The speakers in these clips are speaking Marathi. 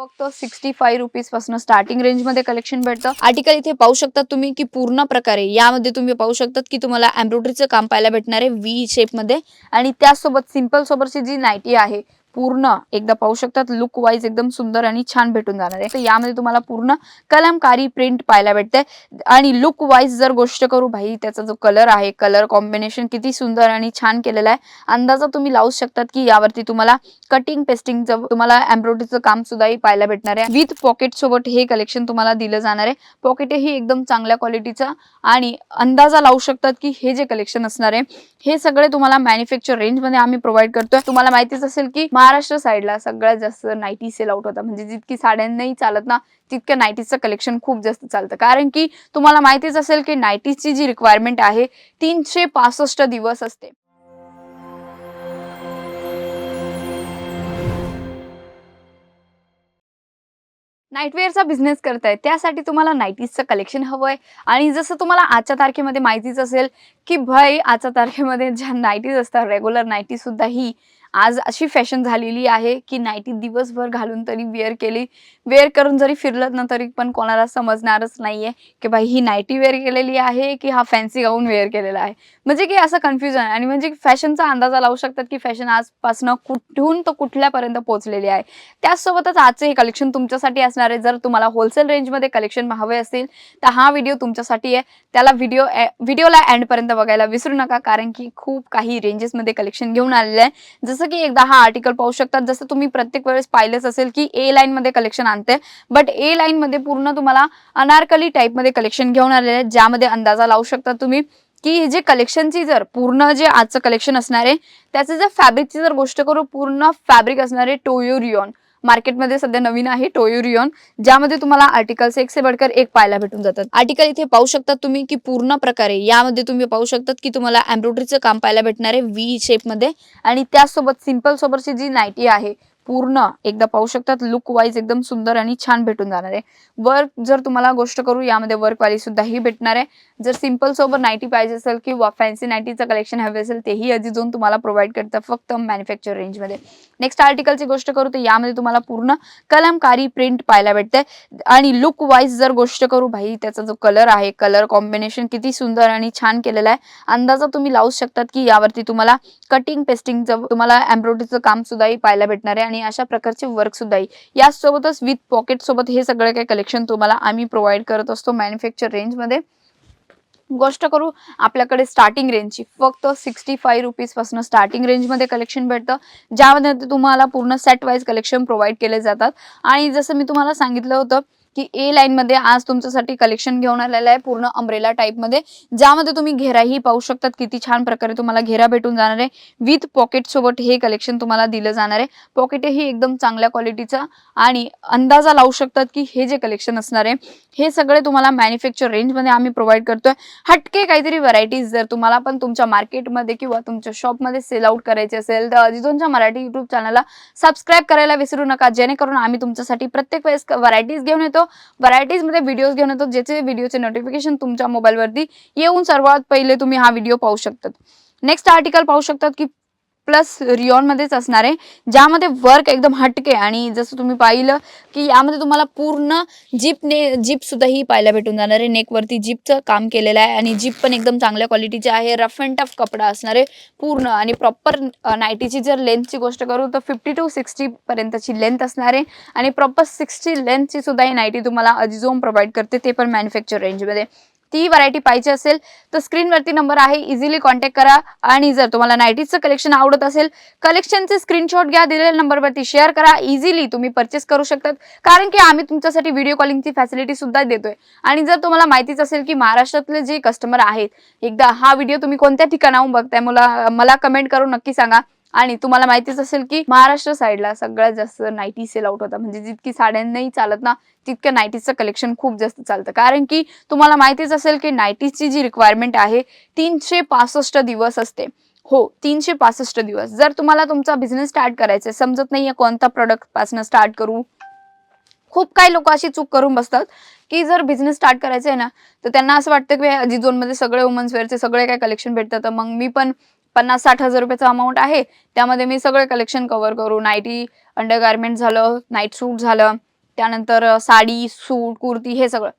फक्त सिक्स्टी फाईव्ह रुपीजपासून स्टार्टिंग रेंजमध्ये कलेक्शन भेटतं. आर्टिकल इथे पाहू शकता तुम्ही की पूर्ण प्रकारे यामध्ये तुम्ही पाहू शकतात की तुम्हाला एम्ब्रॉयडरीचं काम पाहायला भेटणार आहे व्ही शेपमध्ये. आणि त्यासोबत सिंपल सोबतची जी नाईटी आहे पूर्ण एकदा पाहू शकतात लुक वाईज एकदम सुंदर आणि छान भेटून जाणार आहे. तर यामध्ये तुम्हाला पूर्ण कलमकारी प्रिंट पाहायला भेटते आणि लुक वाईज जर गोष्ट करू भाई त्याचा जो कलर आहे कलर कॉम्बिनेशन किती सुंदर आणि छान केलेला आहे. अंदाजा तुम्ही लावू शकतात की यावरती तुम्हाला कटिंग पेस्टिंगचं तुम्हाला एम्ब्रॉयडरीचं काम सुद्धाही पाहायला भेटणार आहे. विथ पॉकेट सोबत हे कलेक्शन तुम्हाला दिलं जाणार आहे. पॉकेट ही एकदम चांगल्या क्वालिटीचं आणि अंदाजा लावू शकतात की हे जे कलेक्शन असणार आहे हे सगळे तुम्हाला मॅन्युफॅक्चर रेंजमध्ये आम्ही प्रोव्हाइड करतोय. तुम्हाला माहितीच असेल की महाराष्ट्र साईडला सगळ्यात जास्त नाईटी सेल आउट होता. म्हणजे जितकी साड्यांनाही चालत ना तितक्या नाईटीचं कलेक्शन खूप जास्त चालतं. कारण की तुम्हाला माहितीच असेल की नाईटीची जी रिक्वायरमेंट आहे तीनशे पासष्ट दिवस असते. नाईटवेअरचा बिझनेस करताय त्यासाठी तुम्हाला नाईटीजचं कलेक्शन हवंय. आणि जसं तुम्हाला आजच्या तारखेमध्ये माहितीच असेल की भाई आजच्या तारखेमध्ये ज्या नाईटीज असतात रेग्युलर नाईटी सुद्धा ही आज अशी फॅशन झालेली आहे की नाईटी दिवसभर घालून तरी वेअर केली. वेअर करून जरी फिरलं ना तरी पण कोणाला समजणारच नाहीये की बाई ही नाईटी वेअर केलेली आहे की हा फॅन्सी गाऊन वेअर केलेला आहे. म्हणजे की असं कन्फ्युजन आणि म्हणजे फॅशनचा अंदाजा लावू शकतात की फॅशन आजपासून कुठून तर कुठल्यापर्यंत पोहोचलेली आहे. त्याचसोबतच आजचे हे कलेक्शन तुमच्यासाठी असणार आहे. जर तुम्हाला होलसेल रेंजमध्ये कलेक्शन हवे असतील तर हा व्हिडिओ तुमच्यासाठी आहे. त्याला व्हिडिओ व्हिडिओला एंडपर्यंत बघायला विसरू नका. कारण की खूप काही रेंजेसमध्ये कलेक्शन घेऊन आलेलं आहे. जसं जसं की एकदा हा आर्टिकल पाहू शकतात जसं तुम्ही प्रत्येक वेळेस पाहिलंच असेल की ए लाईन मध्ये कलेक्शन आणते. बट ए लाईन मध्ये पूर्ण तुम्हाला अनारकली टाईपमध्ये कलेक्शन घेऊन आलेले आहे ज्यामध्ये अंदाजा लावू शकता तुम्ही की हे जे कलेक्शनची जर पूर्ण जे आजचं कलेक्शन असणार आहे त्याचं जर फॅब्रिकची जर गोष्ट करू पूर्ण फॅब्रिक असणार आहे टोयुरियॉन. मार्केटमध्ये सध्या नवीन आहे टोयुरियॉन ज्यामध्ये तुम्हाला आर्टिकल्स एक से बडकर एक पाहायला भेटून जातात. आर्टिकल इथे पाहू शकतात तुम्ही की पूर्ण प्रकारे यामध्ये तुम्ही पाहू शकतात की तुम्हाला एम्ब्रॉयडरीचं काम पाहायला भेटणार आहे व्ही शेपमध्ये. आणि त्यासोबत सिंपल सोबतची जी नाईटी आहे पूर्ण एकदा पाहू शकतात. लुक वाईज एकदम सुंदर आणि छान भेटून जाणार आहे. वर्क जर तुम्हाला गोष्ट करू यामध्ये वर्क वाली सुद्धा ही भेटणार आहे. जर सिंपल सोबत नाईटी पाहिजे असेल किंवा फॅन्सी नाईटीचं कलेक्शन हवे असेल तेही अजिजोन तुम्हाला प्रोव्हाइड करतं फक्त मॅन्युफॅक्चर रेंजमध्ये नेक्स्ट आर्टिकलची गोष्ट करू तर यामध्ये तुम्हाला पूर्ण कलमकारी प्रिंट पाहायला भेटते आणि लुक वाईज जर गोष्ट करू भाई त्याचा जो कलर आहे कलर कॉम्बिनेशन किती सुंदर आणि छान केलेला आहे. अंदाजा तुम्ही लावू शकतात की यावरती तुम्हाला कटिंग पेस्टिंगचं तुम्हाला एम्ब्रॉयडरीचं काम सुद्धाही पाहायला भेटणार आहे. आणि अशा प्रकारचे वर्क सुद्धा येईल यासोबतच विथ पॉकेट सोबत हे सगळं काही कलेक्शन तुम्हाला आम्ही प्रोव्हाइड करत असतो मॅन्युफॅक्चर रेंजमध्ये गोष्ट करू आपल्याकडे स्टार्टिंग रेंजची फक्त सिक्स्टी फाय रुपीजपासून स्टार्टिंग रेंजमध्ये कलेक्शन भेटतं. ज्यामध्ये तुम्हाला पूर्ण सेट वाईज कलेक्शन प्रोव्हाइड केले जातात. आणि जसं मी तुम्हाला सांगितलं होतं की ए लाईन मध्ये आज तुमच्यासाठी कलेक्शन घेऊन आलेलं आहे पूर्ण अम्ब्रेला टाईपमध्ये. ज्यामध्ये तुम्ही घेराही पाहू शकतात किती छान प्रकारे तुम्हाला घेरा भेटून जाणार आहे. विथ पॉकेट सोबत हे कलेक्शन तुम्हाला दिलं जाणार आहे. पॉकेटही एकदम चांगल्या क्वालिटीचं आणि अंदाजा लावू शकतात की हे जे कलेक्शन असणार आहे हे सगळे तुम्हाला मॅन्युफॅक्चर रेंजमध्ये आम्ही प्रोव्हाइड करतोय. हटके काहीतरी व्हरायटीज जर तुम्हाला पण तुमच्या मार्केटमध्ये किंवा तुमच्या शॉपमध्ये सेल आउट करायचे असेल तर अजिजोनच्या मराठी युट्यूब चॅनलला सबस्क्राईब करायला विसरू नका. जेणेकरून आम्ही तुमच्यासाठी प्रत्येक वेळेस व्हरायटीज घेऊन येतो. व्हरायटीजमध्ये व्हिडिओज घेऊन येतो ज्याचे व्हिडिओचे नोटिफिकेशन तुमच्या मोबाईलवरती येऊन सर्वात पहिले तुम्ही हा व्हिडिओ पाहू शकतात. नेक्स्ट आर्टिकल पाहू शकतात की प्लस रिओन मध्येच असणार आहे ज्यामध्ये वर्क एकदम हटके आणि जसं तुम्ही पाहिलं की यामध्ये तुम्हाला पूर्ण जीपने जीप सुद्धा ही पाहायला भेटून जाणार आहे. नेकवरती जीपचं काम केलेलं आहे आणि जीप पण एकदम चांगल्या क्वालिटीचे आहे. रफ अँड टफ कपडा असणार आहे पूर्ण आणि प्रॉपर नाईटीची जर लेंथची गोष्ट करू तर फिफ्टी टू सिक्स्टी पर्यंतची लेंथ असणार आहे आणि प्रॉपर सिक्स्टी लेंथची सुद्धा ही नाईटी तुम्हाला अजिझोम प्रोव्हाइड करते ते पण मॅन्युफॅक्चर रेंजमध्ये ती व्हरायटी पाहिजे असेल तर स्क्रीनवरती नंबर आहे इझिली कॉन्टॅक्ट करा. आणि जर तुम्हाला नाईटीचं कलेक्शन आवडत असेल कलेक्शनचे स्क्रीनशॉट घ्या दिलेल्या नंबरवरती शेअर करा. इझिली तुम्ही परचेस करू शकतात. कारण की आम्ही तुमच्यासाठी व्हिडिओ कॉलिंगची फॅसिलिटी सुद्धा देतोय. आणि जर तुम्हाला माहितीच असेल की महाराष्ट्रातले जे कस्टमर आहेत एकदा हा व्हिडिओ तुम्ही कोणत्या ठिकाणाहून बघताय मला मला कमेंट करून नक्की सांगा. आणि तुम्हाला माहितीच असेल की महाराष्ट्र साईडला सगळ्यात जास्त नाईटी सेल आउट होता म्हणजे जितकी साड्यांनाही चालत ना तितक्या नाईटीचं कलेक्शन खूप जास्त चालतं. कारण की तुम्हाला माहितीच असेल की नाईटीची जी रिक्वायरमेंट आहे तीनशे पासष्ट दिवस असते. हो तीनशे पासष्ट दिवस. जर तुम्हाला तुमचा बिझनेस स्टार्ट करायचा समजत नाहीये कोणता प्रोडक्टपासून स्टार्ट करू. खूप काही लोक अशी चूक करून बसतात की जर बिझनेस स्टार्ट करायचा आहे ना तर त्यांना असं वाटतं की अजिझोनमध्ये सगळे वुमन्स वेअरचे सगळे काय कलेक्शन भेटतात. तर मग मी पण पन्नास साठ हजार रुपयाचा अमाऊंट आहे. त्यामध्ये मी सगळे कलेक्शन कव्हर करू नाईटी अंडरगार्मेंट झालं नाईट सूट झालं त्यानंतर साडी सूट कुर्ती हे सगळं.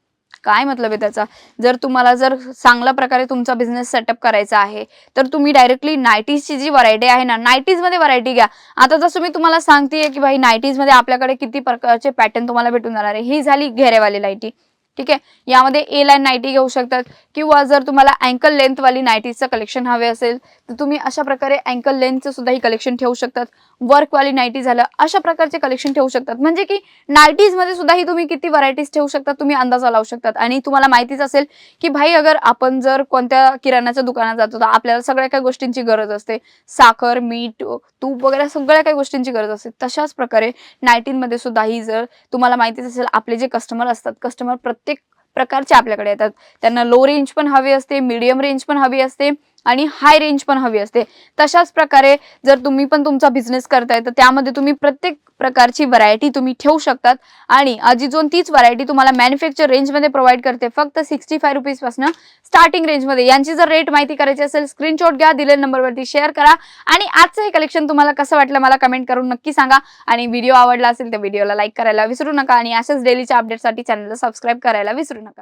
काय मतलब आहे त्याचा? जर तुम्हाला जर चांगल्या प्रकारे तुमचा बिझनेस सेटअप करायचा आहे तर तुम्ही डायरेक्टली नाईटीजची जी व्हरायटी आहे ना नाईटीजमध्ये व्हरायटी घ्या. आता जसं मी तुम्हाला सांगते की भाई नाईटीजमध्ये आपल्याकडे किती प्रकारचे पॅटर्न तुम्हाला भेटून जाणार आहे. ही झाली घेरेवाली नाईटी ठीक आहे? यामध्ये ए लाईन नाईटी घेऊ शकतात किंवा जर तुम्हाला अँकल लेंथवाली नाईटीचं कलेक्शन हवे असेल तर तुम्ही अशा प्रकारे अँकल लेंथचं सुद्धा ही कलेक्शन ठेवू शकतात. वर्कवाली नाईटी झालं अशा प्रकारचे कलेक्शन ठेवू शकतात. म्हणजे की नाईटीजमध्ये सुद्धा ही तुम्ही किती व्हरायटीज ठेवू शकतात तुम्ही अंदाजा लावू शकतात. आणि तुम्हाला माहितीच असेल की भाई अगर आपण जर कोणत्या किराणाच्या दुकानात जातो तर आपल्याला सगळ्या काही गोष्टींची गरज असते. साखर मीठ तूप वगैरे सगळ्या काही गोष्टींची गरज असते. तशाच प्रकारे नाईटीनमध्ये सुद्धा ही जर तुम्हाला माहितीच असेल आपले जे कस्टमर असतात कस्टमर प्रत्येक प्रकारचे आपल्याकडे येतात. त्यांना लो रेंज पण हवी असते मीडियम रेंज पण हवी असते. आणि हाय रेंज पण हवी असते. तशाच प्रकारे जर तुम्ही पण तुमचा बिझनेस करताय तर त्यामध्ये तुम्ही प्रत्येक प्रकारची व्हरायटी तुम्ही ठेवू शकतात. आणि अजिजोन तीच व्हरायटी तुम्हाला मॅन्युफॅक्चर रेंजमध्ये प्रोव्हाइड करते. फक्त सिक्स्टी फाय रुपीजपासून स्टार्टिंग रेंजमध्ये यांची जर रेट माहिती करायची असेल स्क्रीनशॉट घ्या दिलेल्या नंबरवरती शेअर करा. आणि आजचं हे कलेक्शन तुम्हाला कसं वाटलं मला कमेंट करून नक्की सांगा. आणि व्हिडिओ आवडला असेल तर व्हिडिओला लाईक करायला विसरू नका. आणि अशाच डेलीच्या अपडेटसाठी चॅनलला सबस्क्राईब करायला विसरू नका.